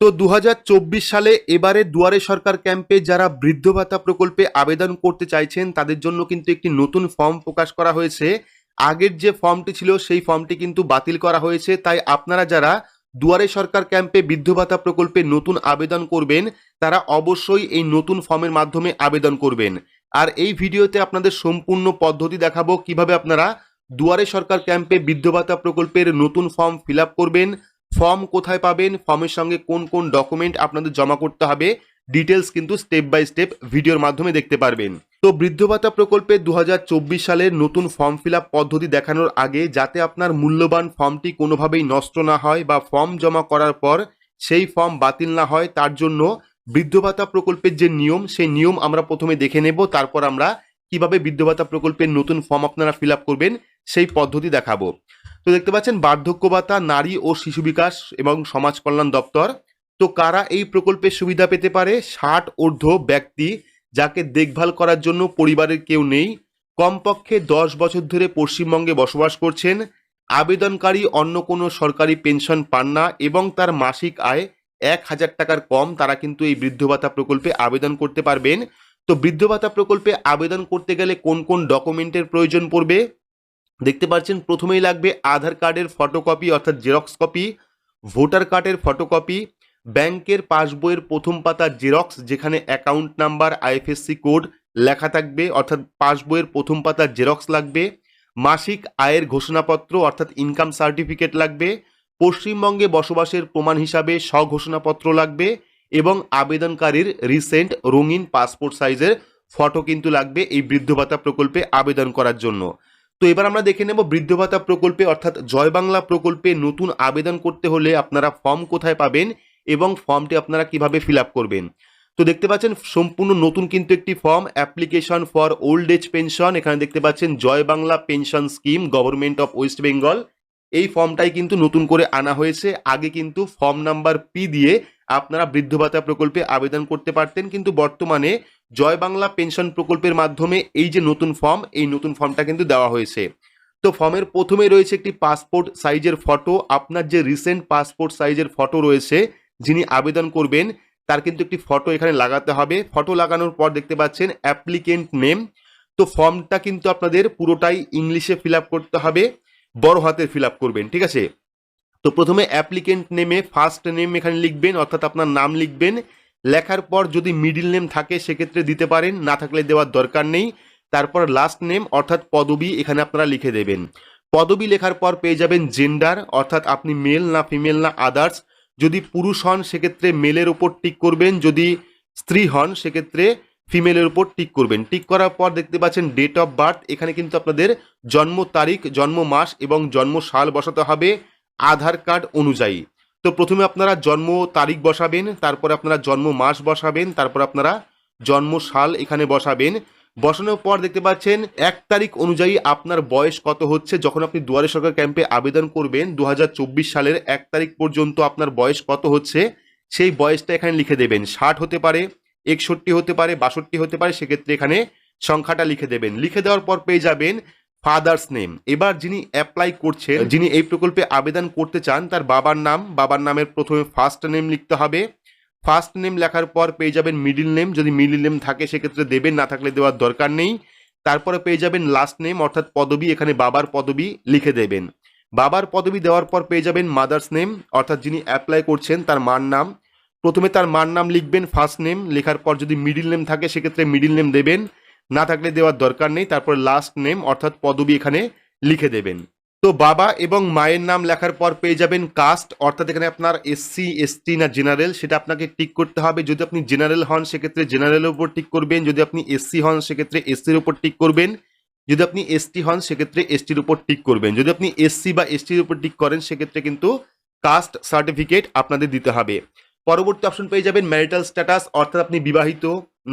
তো দু হাজার চব্বিশ সালে এবারে দুয়ারে সরকার ক্যাম্পে যারা বৃদ্ধ ভাতা প্রকল্পে আবেদন করতে চাইছেন, তাদের জন্য কিন্তু একটি নতুন ফর্ম প্রকাশ করা হয়েছে। আগের যে ফর্মটি ছিল, সেই ফর্মটি কিন্তু বাতিল করা হয়েছে। তাই আপনারা যারা দুয়ারে সরকার ক্যাম্পে বৃদ্ধ ভাতা প্রকল্পে নতুন আবেদন করবেন, তারা অবশ্যই এই নতুন ফর্মের মাধ্যমে আবেদন করবেন। আর এই ভিডিওতে আপনাদের সম্পূর্ণ পদ্ধতি দেখাবো, কীভাবে আপনারা দুয়ারে সরকার ক্যাম্পে বৃদ্ধ ভাতা প্রকল্পের নতুন ফর্ম ফিল করবেন ফর্ম কোথায় পাবেন ফর্মের সঙ্গে কোন কোন ডকুমেন্ট আপনাদের জমা করতে হবে ডিটেলস কিন্তু স্টেপ বাই স্টেপ ভিডিওর মাধ্যমে দেখতে পারবেন। তো বৃদ্ধ ভাতা প্রকল্পে দু সালের নতুন ফর্ম ফিল পদ্ধতি দেখানোর আগে যাতে আপনার মূল্যবান ফর্মটি কোনোভাবেই নষ্ট না হয় বা ফর্ম জমা করার পর সেই ফর্ম বাতিল না হয়, তার জন্য বৃদ্ধ ভাতা প্রকল্পের যে নিয়ম, সেই নিয়ম আমরা প্রথমে দেখে নেব, তারপর আমরা কীভাবে বৃদ্ধ ভাতা প্রকল্পের নতুন ফর্ম আপনারা ফিল করবেন, সেই পদ্ধতি দেখাবো। তো দেখতে পাচ্ছেন বার্ধক্য ভাতা নারী ও শিশু বিকাশ এবং সমাজ কল্যাণ দপ্তর। তো কারা এই প্রকল্পের সুবিধা পেতে পারে? ষাট ঊর্ধ্ব ব্যক্তি যাকে দেখভাল করার জন্য পরিবারের কেউ নেই। কমপক্ষে দশ বছর ধরে পশ্চিমবঙ্গে বসবাস করছেন। আবেদনকারী অন্য কোনো সরকারি পেনশন পান না এবং তার মাসিক আয় এক হাজার টাকার কম। তারা কিন্তু এই বৃদ্ধ ভাতা প্রকল্পে আবেদন করতে পারবেন। তো বৃদ্ধ ভাতা প্রকল্পে আবেদন করতে গেলে কোন কোন ডকুমেন্টের প্রয়োজন পড়বে? দেখতে পাচ্ছেন, প্রথমেই লাগবে আধার কার্ডের ফটোকপি, অর্থাৎ জেরক্স কপি, ভোটার কার্ডের ফটোকপি, ব্যাংকের পাসবইয়ের প্রথম পাতা জেরক্স, যেখানে অ্যাকাউন্ট নাম্বার, আইএফএসসি কোড লেখা থাকবে, অর্থাৎ পাসবইয়ের প্রথম পাতা জেরক্স লাগবে, মাসিক আয়ের ঘোষণাপত্র, অর্থাৎ ইনকাম সার্টিফিকেট লাগবে, পশ্চিমবঙ্গে বসবাসের প্রমাণ হিসাবে স্বঘোষণাপত্র লাগবে এবং আবেদনকারীর রিসেন্ট রঙিন পাসপোর্ট সাইজের ফটো কিন্তু লাগবে এই বৃদ্ধ ভাতা প্রকল্পে আবেদন করার জন্য। তো এবার আমরা দেখে নেব বৃদ্ধ ভাতা প্রকল্পে, অর্থাৎ জয় বাংলা প্রকল্পে নতুন আবেদন করতে হলে আপনারা ফর্ম কোথায় পাবেন এবং ফর্মটি আপনারা কীভাবে ফিল করবেন। তো দেখতে পাচ্ছেন, সম্পূর্ণ নতুন কিন্তু একটি form, application for old age pension, এখানে দেখতে পাচ্ছেন Jai Bangla pension scheme, government of West Bengal. এই ফর্মটাই কিন্তু নতুন করে আনা হয়েছে। আগে কিন্তু ফর্ম নাম্বার পি দিয়ে আপনারা বৃদ্ধ ভাতা প্রকল্পে আবেদন করতে পারতেন, কিন্তু বর্তমানে জয় বাংলা পেনশন প্রকল্পের মাধ্যমে এই যে নতুন ফর্ম, এই নতুন ফর্মটা কিন্তু দেওয়া হয়েছে। তো ফর্মের প্রথমে রয়েছে একটি পাসপোর্ট সাইজের ফটো। আপনার যে রিসেন্ট পাসপোর্ট সাইজের ফটো রয়েছে, যিনি আবেদন করবেন, তার কিন্তু একটি ফটো এখানে লাগাতে হবে। ফটো লাগানোর পর দেখতে পাচ্ছেন অ্যাপ্লিকেন্ট নেম তো ফর্মটা কিন্তু আপনাদের পুরোটাই ইংলিশে ফিল করতে হবে। বড় হাতে ফিল আপ করবেন, ঠিক আছে? তো প্রথমে অ্যাপ্লিকেন্ট নেমে ফার্স্ট নেম এখানে লিখবেন, অর্থাৎ আপনার নাম লিখবেন। লেখার পর যদি মিডিল নেম থাকে, সেক্ষেত্রে দিতে পারেন, না থাকলে দেওয়ার দরকার নেই। তারপর লাস্ট নেম অর্থাৎ পদবি, এখানে আপনারা লিখে দেবেন। পদবি লেখার পর পেয়ে যাবেন জেন্ডার অর্থাৎ আপনি মেল না ফিমেল না আদার্স যদি পুরুষ হন, সেক্ষেত্রে মেলের ওপর টিক করবেন। যদি স্ত্রী হন, সেক্ষেত্রে ফিমেলের উপর টিক করবেন। টিক করার পর দেখতে পাচ্ছেন ডেট অফ বার্থ এখানে কিন্তু আপনাদের জন্ম তারিখ, জন্ম মাস এবং জন্ম সাল বসাতে হবে আধার কার্ড অনুযায়ী। তো প্রথমে আপনারা জন্ম তারিখ বসাবেন, তারপরে আপনারা জন্ম মাস বসাবেন, তারপর আপনারা জন্ম সাল এখানে বসাবেন। বসানোর পর দেখতে পাচ্ছেন এক তারিখ অনুযায়ী আপনার বয়স কত হচ্ছে, যখন আপনি দুয়ারে সরকার ক্যাম্পে আবেদন করবেন দু হাজার চব্বিশ সালের এক তারিখ পর্যন্ত আপনার বয়স কত হচ্ছে, সেই বয়সটা এখানে লিখে দেবেন। ষাট হতে পারে একষট্টি হতে পারে, বাষট্টি হতে পারে, সেক্ষেত্রে এখানে সংখ্যাটা লিখে দেবেন। লিখে দেওয়ার পর পেয়ে যাবেন ফাদার্স নেম এবার যিনি অ্যাপ্লাই করছেন, যিনি এই প্রকল্পে আবেদন করতে চান, তার বাবার নাম, বাবার নামের প্রথমে ফার্স্ট নেম লিখতে হবে। ফার্স্ট নেম লেখার পর পেয়ে যাবেন মিডিল নেম যদি মিডিল নেম থাকে, সেক্ষেত্রে দেবেন, না থাকলে দেওয়ার দরকার নেই। তারপরে পেয়ে যাবেন লাস্ট নেম অর্থাৎ পদবি, এখানে বাবার পদবি লিখে দেবেন। বাবার পদবি দেওয়ার পর পেয়ে যাবেন মাদার্স নেম অর্থাৎ যিনি অ্যাপ্লাই করছেন, তার মার নাম। প্রথমে তার মার নাম লিখবেন ফার্স্ট নেম লেখার পর যদি মিডিল নেম থাকে, সেক্ষেত্রে মিডিল নেম দেবেন। না থাকলে দেওয়ার দরকার নেই, তারপর লাস্ট নেম অর্থাৎ পদবি এখানে লিখে দেবেন। তো বাবা এবং মায়ের নাম লেখার পর পেয়ে যাবেন কাস্ট অর্থাৎ এখানে আপনার এসসি এসটি না জেনারেল সেটা আপনাকে টিক করতে হবে। যদি আপনি জেনারেল হন, সেক্ষেত্রে জেনারেলের উপর টিক করবেন। যদি আপনি এসসি হন, সেক্ষেত্রে এসসির উপর টিক করবেন। যদি আপনি এসটি হন, সেক্ষেত্রে এসটির উপর টিক করবেন। যদি আপনি এসসি বা এসটির উপর টিক করেন, সেক্ষেত্রে কিন্তু কাস্ট সার্টিফিকেট আপনাদের দিতে হবে। পরবর্তী অপশন পেয়ে যাবেন ম্যারিটাল স্ট্যাটাস অর্থাৎ আপনি বিবাহিত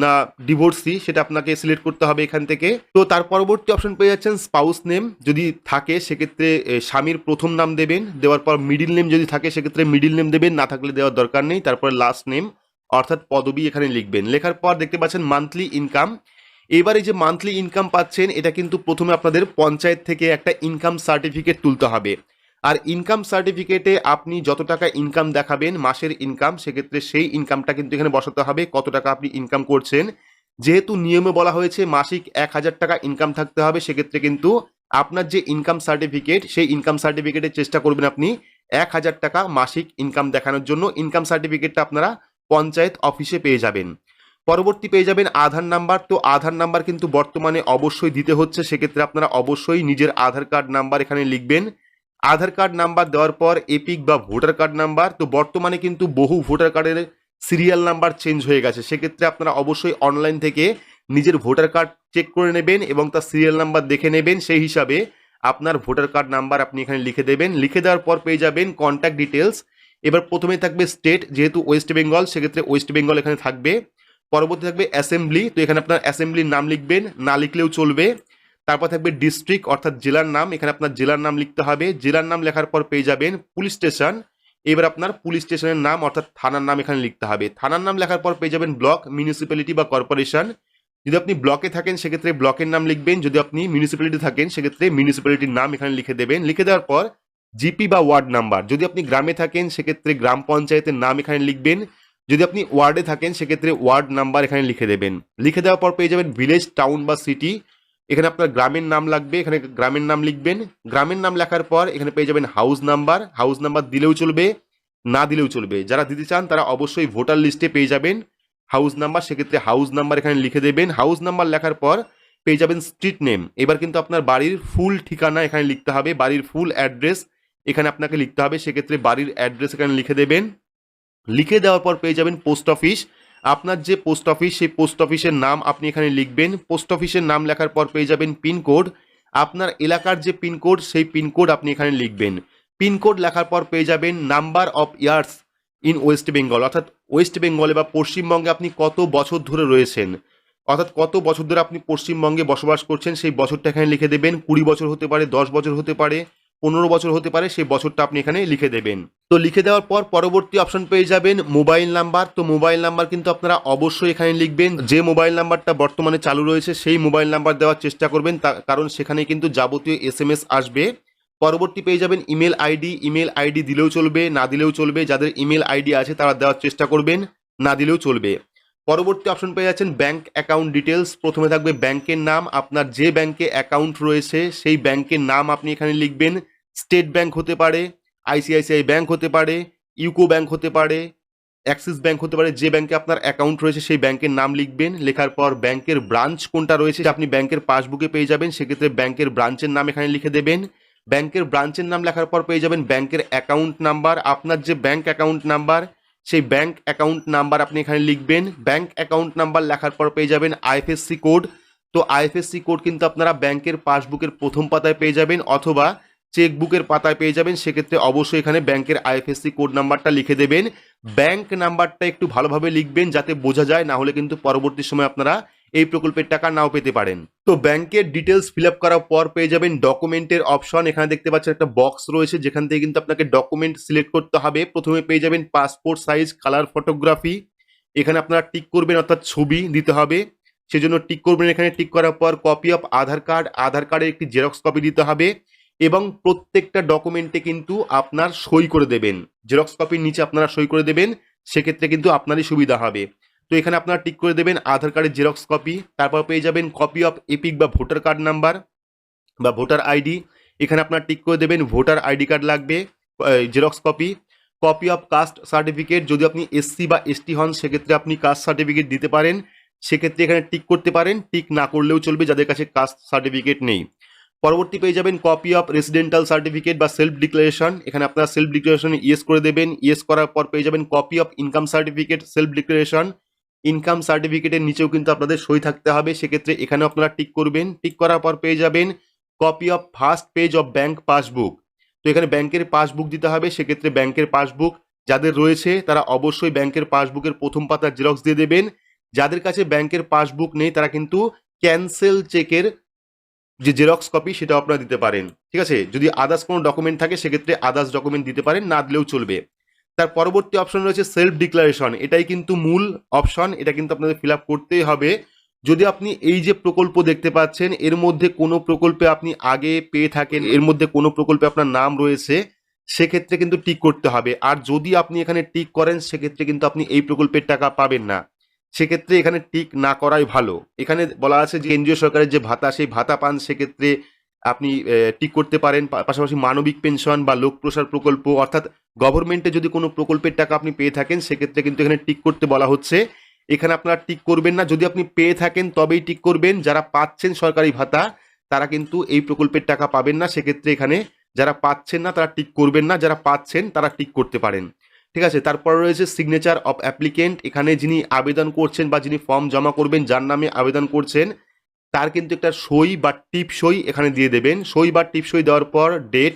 না ডিভোর্সি সেটা আপনাকে সিলেক্ট করতে হবে এখান থেকে। তো তার পরবর্তী অপশন পেয়ে যাচ্ছেন স্পাউস নেম যদি থাকে সেক্ষেত্রে স্বামীর প্রথম নাম দেবেন, দেওয়ার পর মিডিল নেম যদি থাকে সেক্ষেত্রে মিডিল নেম দেবেন, না থাকলে দেওয়ার দরকার নেই, তারপর লাস্ট নেম অর্থাৎ পদবি এখানে লিখবেন। লেখার পর দেখতে পাচ্ছেন মান্থলি ইনকাম এবার যে মান্থলি ইনকাম পাচ্ছেন, এটা কিন্তু প্রথমে আপনাদের পঞ্চায়েত থেকে একটা ইনকাম সার্টিফিকেট তুলতে হবে। আর ইনকাম সার্টিফিকেটে আপনি যত টাকা ইনকাম দেখাবেন মাসের ইনকাম সেক্ষেত্রে সেই ইনকামটা কিন্তু এখানে বসাতে হবে, কত টাকা আপনি ইনকাম করছেন। যেহেতু নিয়মে বলা হয়েছে মাসিক এক হাজার টাকা ইনকাম থাকতে হবে, সেক্ষেত্রে কিন্তু আপনার যে ইনকাম সার্টিফিকেট সেই ইনকাম সার্টিফিকেটের চেষ্টা করবেন আপনি এক হাজার টাকা মাসিক ইনকাম দেখানোর জন্য। ইনকাম সার্টিফিকেটটা আপনারা পঞ্চায়েত অফিসে পেয়ে যাবেন। পরবর্তী পেয়ে যাবেন আধার নাম্বার। তো আধার নাম্বার কিন্তু বর্তমানে অবশ্যই দিতে হচ্ছে, সেক্ষেত্রে আপনারা অবশ্যই নিজের আধার কার্ড নাম্বার এখানে লিখবেন। আধার কার্ড নাম্বার দেওয়ার পর এপিক বা ভোটার কার্ড নাম্বার, তো বর্তমানে কিন্তু বহু ভোটার কার্ডের সিরিয়াল নাম্বার চেঞ্জ হয়ে গেছে। সেক্ষেত্রে আপনারা অবশ্যই অনলাইন থেকে নিজের ভোটার কার্ড চেক করে নেবেন এবং তার সিরিয়াল নাম্বার দেখে নেবেন। সেই হিসাবে আপনার ভোটার কার্ড নাম্বার আপনি এখানে লিখে দেবেন। লিখে দেওয়ার পর পেয়ে যাবেন কন্ট্যাক্ট ডিটেলস এবার প্রথমে থাকবে স্টেট যেহেতু ওয়েস্ট বেঙ্গল সেক্ষেত্রে ওয়েস্ট বেঙ্গল এখানে থাকবে। পরবর্তী থাকবে অ্যাসেম্বলি তো এখানে আপনার অ্যাসেম্বলির নাম লিখবেন। না লিখলেও চলবে। তারপর থাকবে ডিস্ট্রিক্ট অর্থাৎ জেলার নাম। এখানে আপনার জেলার নাম লিখতে হবে। জেলার নাম লেখার পর পেয়ে যাবেন পুলিশ স্টেশন এবার আপনার পুলিশ স্টেশনের নাম, অর্থাৎ থানার নাম এখানে লিখতে হবে। থানার নাম লেখার পর পেয়ে যাবেন ব্লক মিউনিসিপ্যালিটি বা কর্পোরেশন যদি আপনি ব্লকে থাকেন, সেক্ষেত্রে ব্লকের নাম লিখবেন। যদি আপনি মিউনিসিপ্যালিটি থাকেন, সেক্ষেত্রে মিউনিসিপ্যালিটির নাম এখানে লিখে দেবেন। লিখে দেওয়ার পর জিপি বা ওয়ার্ড নাম্বার যদি আপনি গ্রামে থাকেন, সেক্ষেত্রে গ্রাম পঞ্চায়েতের নাম এখানে লিখবেন। যদি আপনি ওয়ার্ডে থাকেন, সেক্ষেত্রে ওয়ার্ড নাম্বার এখানে লিখে দেবেন। লিখে দেওয়ার পর পেয়ে যাবেন ভিলেজ টাউন বা সিটি এখানে আপনার গ্রামের নাম লাগবে, এখানে গ্রামের নাম লিখবেন। গ্রামের নাম লেখার পর এখানে পেয়ে যাবেন হাউস নাম্বার হাউস নাম্বার দিলেও চলবে, না দিলেও চলবে। যারা দিতে চান তারা অবশ্যই ভোটার লিস্টে পেয়ে যাবেন। হাউস নাম্বার সেক্ষেত্রে হাউস নাম্বার এখানে লিখে দেবেন। হাউস নাম্বার লেখার পর পেয়ে যাবেন স্ট্রিট নেম এবার কিন্তু আপনার বাড়ির ফুল ঠিকানা এখানে লিখতে হবে। বাড়ির ফুল অ্যাড্রেস এখানে আপনাকে লিখতে হবে। সেক্ষেত্রে বাড়ির অ্যাড্রেস এখানে লিখে দেবেন। লিখে দেওয়ার পর পেয়ে যাবেন পোস্ট অফিস আপনার যে পোস্ট অফিস সেই পোস্ট অফিসের নাম আপনি এখানে লিখবেন। পোস্ট অফিসের নাম লেখার পর পেয়ে যাবেন পিনকোড আপনার এলাকার যে পিনকোড সেই পিনকোড আপনি এখানে লিখবেন। পিনকোড লেখার পর পেয়ে যাবেন number of years in West Bengal অর্থাৎ ওয়েস্ট বেঙ্গলে বা পশ্চিমবঙ্গে আপনি কত বছর ধরে রয়েছেন। অর্থাৎ কত বছর ধরে আপনি পশ্চিমবঙ্গে বসবাস করছেন, সেই বছরটা এখানে লিখে দেবেন। কুড়ি বছর হতে পারে, দশ বছর হতে পারে। পনেরো বছর হতে পারে, সেই বছরটা আপনি এখানে লিখে দেবেন। তো লিখে দেওয়ার পর পরবর্তী অপশন পেয়ে যাবেন মোবাইল নাম্বার। তো মোবাইল নাম্বার কিন্তু আপনারা অবশ্যই এখানে লিখবেন। যে মোবাইল নাম্বারটা বর্তমানে চালু রয়েছে, সেই মোবাইল নাম্বার দেওয়ার চেষ্টা করবেন। কারণ সেখানে কিন্তু যাবতীয় এস এম এস আসবে। পরবর্তী পেয়ে যাবেন ইমেল আইডি। ইমেল আইডি দিলেও চলবে, না দিলেও চলবে। যাদের ইমেল আইডি আছে, তারা দেওয়ার চেষ্টা করবেন, না দিলেও চলবে। পরবর্তী অপশন পেয়ে যাচ্ছেন ব্যাংক অ্যাকাউন্ট ডিটেলস প্রথমে থাকবে ব্যাংকের নাম। আপনার যে ব্যাংকে অ্যাকাউন্ট রয়েছে, সেই ব্যাংকের নাম আপনি এখানে লিখবেন। স্টেট ব্যাংক হতে পারে, আইসিআইসিআই ব্যাংক হতে পারে, ইউকো ব্যাংক হতে পারে, অ্যাক্সিস ব্যাংক হতে পারে, যে ব্যাংকে আপনার অ্যাকাউন্ট রয়েছে সেই ব্যাংকের নাম লিখবেন, লেখার পর ব্যাংকের ব্রাঞ্চ কোনটা রয়েছে আপনি ব্যাংকের পাসবুকে পেয়ে যাবেন, সেক্ষেত্রে ব্যাংকের ব্রাঞ্চের নাম এখানে লিখে দেবেন। ব্যাংকের ব্রাঞ্চের নাম লেখার পর পেয়ে যাবেন ব্যাংকের অ্যাকাউন্ট নাম্বার, আপনার যে ব্যাংক অ্যাকাউন্ট নাম্বার, সেই ব্যাংক অ্যাকাউন্ট নাম্বার আপনি এখানে লিখবেন। ব্যাংক অ্যাকাউন্ট নাম্বার লেখার পর পেয়ে যাবেন আইএফএসসি কোড। তো আইএফএসসি কোড কিন্তু আপনারা ব্যাংকের পাসবুকের প্রথম পাতায় পেয়ে যাবেন, অথবা চেকবুকের পাতায় পেয়ে যাবেন। সেক্ষেত্রে অবশ্যই এখানে ব্যাংকের আইএফএসসি কোড নাম্বারটা লিখে দেবেন। ব্যাংক নাম্বারটা একটু ভালোভাবে লিখবেন যাতে বোঝা যায়, না হলে কিন্তু পরবর্তী সময় আপনারা এই প্রকল্পের টাকা নাও পেতে পারেন। তো ব্যাংকের ডিটেলস ফিল আপ করার পর পেয়ে যাবেন ডকুমেন্টের অপশন। এখানে দেখতে পাচ্ছেন একটা বক্স রয়েছে, যেখান থেকে কিন্তু আপনাকে ডকুমেন্ট সিলেক্ট করতে হবে। প্রথমে পেয়ে যাবেন পাসপোর্ট সাইজ, কালার ফটোগ্রাফি। এখানে আপনারা টিক করবেন, অর্থাৎ ছবি দিতে হবে। সেজন্য টিক করবেন, এখানে টিক করার পর copy of Aadhaar card Aadhaar কার্ডের একটি জেরক্স কপি দিতে হবে। এবং প্রত্যেকটা ডকুমেন্টে কিন্তু আপনার সই করে দেবেন। জেরক্স কপির নিচে আপনারা সই করে দেবেন, সেক্ষেত্রে কিন্তু আপনারই সুবিধা হবে। তো এখানে আপনারা টিক করে দেবেন আধার কার্ডের জেরক্স কপি তারপর পেয়ে যাবেন কপি অফ এপিক বা ভোটার কার্ড নাম্বার বা ভোটার আইডি এখানে আপনার টিক করে দেবেন ভোটার আইডি কার্ড লাগবে xerox copy copy of caste certificate যদি আপনি এসসি বা এসটি হন, সেক্ষেত্রে আপনি কাস্ট সার্টিফিকেট দিতে পারেন। সেক্ষেত্রে এখানে টিক করতে পারেন টিক না করলেও চলবে, যাদের কাছে কাস্ট সার্টিফিকেট নেই। পরবর্তী পেয়ে যাবেন কপি অফ রেসিডেন্টাল সার্টিফিকেট বা সেলফ ডিক্লারেশন এখানে আপনারা সেলফ ডিক্লারেশন ইয়েস করে দেবেন। ইয়েস করার পর পেয়ে যাবেন copy of income certificate self declaration income সার্টিফিকেটের নিচেও কিন্তু আপনাদের সই থাকতে হবে। সেক্ষেত্রে এখানেও আপনারা টিক করবেন। টিক করার পর পেয়ে যাবেন copy of first page of bank passbook তো এখানে ব্যাংকের পাসবুক দিতে হবে। সেক্ষেত্রে ব্যাংকের পাসবুক যাদের রয়েছে, তারা অবশ্যই ব্যাংকের পাসবুকের প্রথম পাতার জেরক্স দিয়ে দেবেন। যাদের কাছে ব্যাংকের পাসবুক নেই, তারা কিন্তু ক্যান্সেল চেকের যে জেরক্স কপি সেটাও আপনারা দিতে পারেন, ঠিক আছে? যদি আদার্স কোনো ডকুমেন্ট থাকে, সেক্ষেত্রে আদার্স ডকুমেন্ট দিতে পারেন, না দিলেও চলবে। তার পরবর্তী অপশন রয়েছে সেলফ ডিক্লারেশন এটাই কিন্তু মূল অপশন এটা কিন্তু আপনাদের ফিল আপ করতেই হবে। যদি আপনি এই যে প্রকল্প দেখতে পাচ্ছেন, এর মধ্যে কোনো প্রকল্পে আপনি আগে পেয়ে থাকেন, এর মধ্যে কোনো প্রকল্পে আপনার নাম রয়েছে, সেক্ষেত্রে কিন্তু টিক করতে হবে। আর যদি আপনি এখানে টিক করেন, সেক্ষেত্রে কিন্তু আপনি এই প্রকল্পের টাকা পাবেন না। সেক্ষেত্রে এখানে টিক না করাই ভালো। এখানে বলা আছে যে কেন্দ্রীয় সরকারের যে ভাতা, সেই ভাতা পান সেক্ষেত্রে আপনি টিক করতে পারেন। পাশাপাশি মানবিক পেনশন বা লোক প্রসার প্রকল্প, অর্থাৎ গভর্নমেন্টে যদি কোনো প্রকল্পের টাকা আপনি পেয়ে থাকেন, সেক্ষেত্রে কিন্তু এখানে টিক করতে বলা হচ্ছে। এখানে আপনারা টিক করবেন না। যদি আপনি পেয়ে থাকেন, তবেই টিক করবেন। যারা পাচ্ছেন সরকারি ভাতা, তারা কিন্তু এই প্রকল্পের টাকা পাবেন না। সেক্ষেত্রে এখানে যারা পাচ্ছেন না, তারা টিক করবেন না। যারা পাচ্ছেন, তারা টিক করতে পারেন। ঠিক আছে? তারপর রয়েছে সিগনেচার অফ অ্যাপ্লিকেন্ট এখানে যিনি আবেদন করছেন বা যিনি ফর্ম জমা করবেন, যার নামে আবেদন করছেন, তার কিন্তু একটা সই বা টিপ সই এখানে দিয়ে দেবেন। সই বা টিপ সই দেওয়ার পর ডেট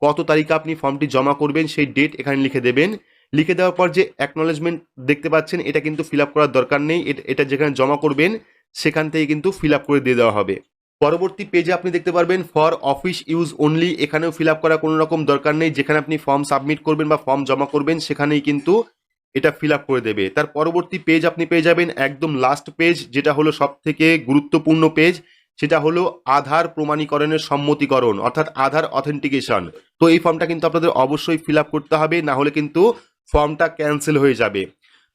কত তারিখে আপনি ফর্মটি জমা করবেন, সেই ডেট এখানে লিখে দেবেন। লিখে দেওয়ার পর যে অ্যাকনোলেজমেন্ট দেখতে পাচ্ছেন, এটা কিন্তু ফিল করার দরকার নেই। এট- যেখানে জমা করবেন, সেখান থেকে কিন্তু ফিল করে দিয়ে দেওয়া হবে। পরবর্তী পেজে আপনি দেখতে পারবেন ফর অফিস ইউজ অনলি এখানেও ফিল আপ করা কোনো রকম দরকার নেই। যেখানে আপনি ফর্ম সাবমিট করবেন বা ফর্ম জমা করবেন, সেখানেই কিন্তু এটা ফিল করে দেবে। তার পরবর্তী পেজ আপনি পেয়ে যাবেন একদম লাস্ট পেজ যেটা হলো সব থেকে গুরুত্বপূর্ণ পেজ সেটা হলো আধার প্রমাণীকরণের সম্মতিকরণ, অর্থাৎ আধার অথেন্টিকেশন তো এই ফর্মটা কিন্তু আপনাদের অবশ্যই ফিল করতে হবে, না হলে কিন্তু ফর্মটা ক্যান্সেল হয়ে যাবে।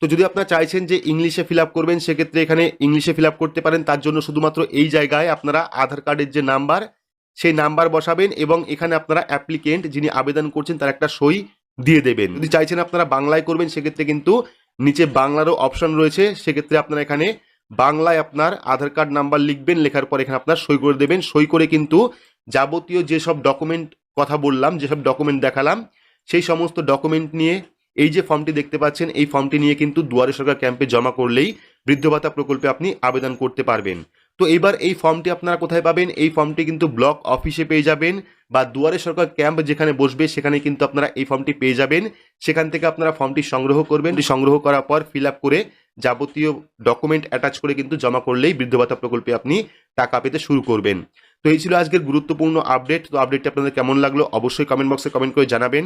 তো যদি আপনারা চাইছেন যে ইংলিশে ফিল আপ করবেন, সেক্ষেত্রে এখানে ইংলিশে ফিল আপ করতে পারেন। তার জন্য শুধুমাত্র এই জায়গায় আপনারা আধার কার্ডের যে নাম্বার, সেই নাম্বার বসাবেন এবং এখানে আপনারা অ্যাপ্লিকেন্ট যিনি আবেদন করছেন, তার একটা সই দিয়ে দেবেন। যদি চাইছেন আপনারা বাংলায় করবেন, সেক্ষেত্রে কিন্তু নিচে বাংলারও অপশন রয়েছে। সেক্ষেত্রে আপনারা এখানে বাংলায় আপনার আধার কার্ড নাম্বার লিখবেন, লেখার পর এখানে আপনার সই করে দেবেন। সই করে কিন্তু যাবতীয় যেসব ডকুমেন্ট কথা বললাম, যেসব ডকুমেন্ট দেখালাম, সেই সমস্ত ডকুমেন্ট নিয়ে এই যে ফর্মটি দেখতে পাচ্ছেন, এই ফর্মটি নিয়ে কিন্তু দুয়ারে সরকার ক্যাম্পে জমা করলেই বৃদ্ধ ভাতা প্রকল্পে আপনি আবেদন করতে পারবেন। তো এবার এই ফর্মটি আপনারা কোথায় পাবেন? এই ফর্মটি কিন্তু ব্লক অফিসে পেয়ে যাবেন বা দুয়ারে সরকার ক্যাম্প যেখানে বসবে, সেখানে কিন্তু আপনারা এই ফর্মটি পেয়ে যাবেন। সেখান থেকে আপনারা ফর্মটি সংগ্রহ করবেন। সংগ্রহ করার পর ফিল করে যাবতীয় ডকুমেন্ট অ্যাটাচ করে কিন্তু জমা করলেই বৃদ্ধ ভাতা প্রকল্পে আপনি টাকা পেতে শুরু করবেন। তো এই ছিল আজকের গুরুত্বপূর্ণ আপডেট তো আপডেটটি আপনাদের কেমন লাগল অবশ্যই কমেন্ট বক্সে কমেন্ট করে জানাবেন।